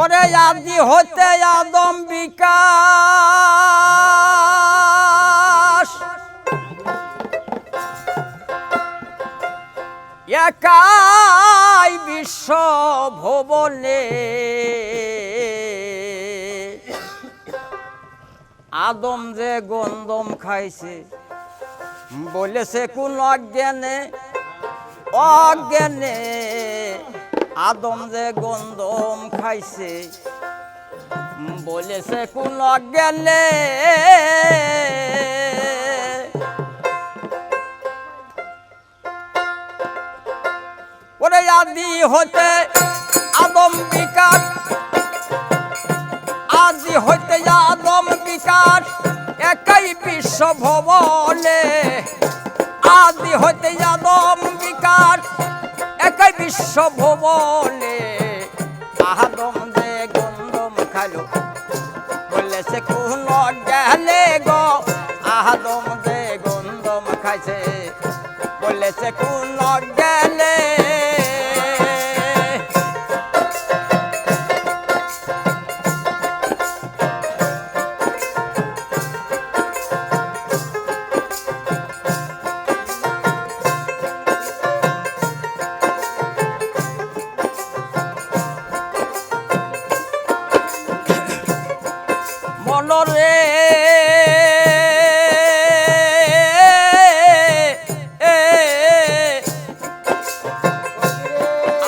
ওরে আদি হতে আদম বিকাশ। একাই বিশ্ব ভবনে। আদম যে গন্দম খাইছে, বলেছে কোন অজ্ঞানে অজ্ঞানে আদম যে গন্দম খাইছে, বলেছে, কোন অজ্ঞানে? আদি হতে আদম বিকাশ, আদি হইতে আদম বিকাশ, একাই বিশ্ব ভবনে। আদি হতে যাদম বিকার, একাই বিশ্ব ভবনে আদম যে গন্ধম খালো বলেছে কোন গেলে গো? আদম যে গন্ধম খাইছে বলেছে কোন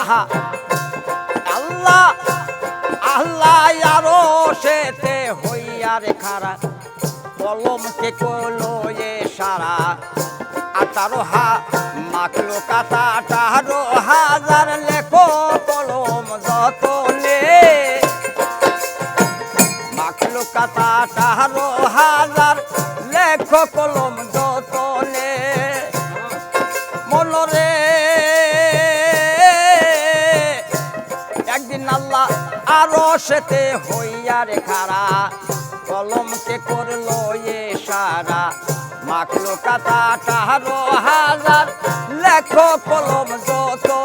আহা। আল্লাহ আল্লাহ আরও সেতে হইয়ার খারা। কলমকে কলো এ সারা। আঠারো হা মাকলো কাতা হাজার লেখো লেখ কলম যতনে মনরে। একদিন আল্লাহ আরও সেতে হইয়ারে খারা কলমকে করল এ সারা মাখলো কাতা আঠারো হাজার। লেখ কলম যতনে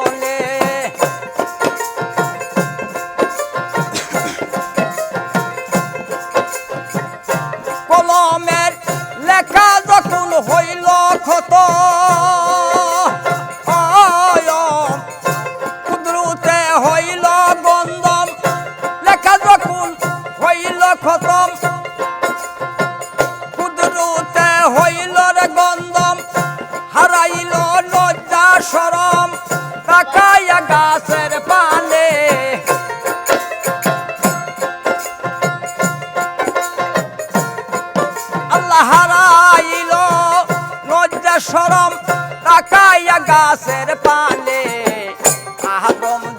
গাছের পানে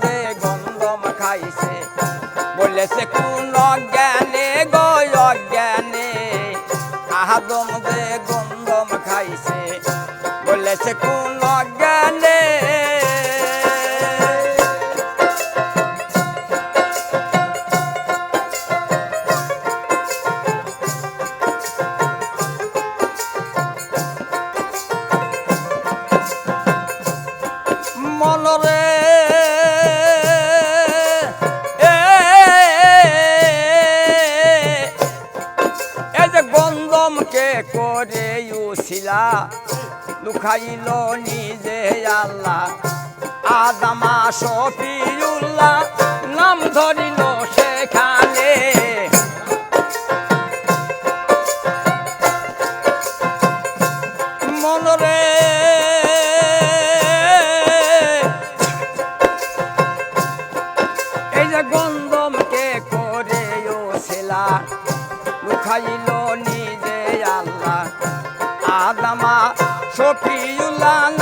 দে, গম গন্ধম খাইছে। বলেছে কোন জ্ঞানে গো অজ্ঞানে? দে, গম গন্ধম খাইছে। বলেছে কোন করে ইউসিলা লুখাইল নিজে আল্লাহ। আদামা শফিউল্লাহ নাম ধরিল শফিউল্লাহ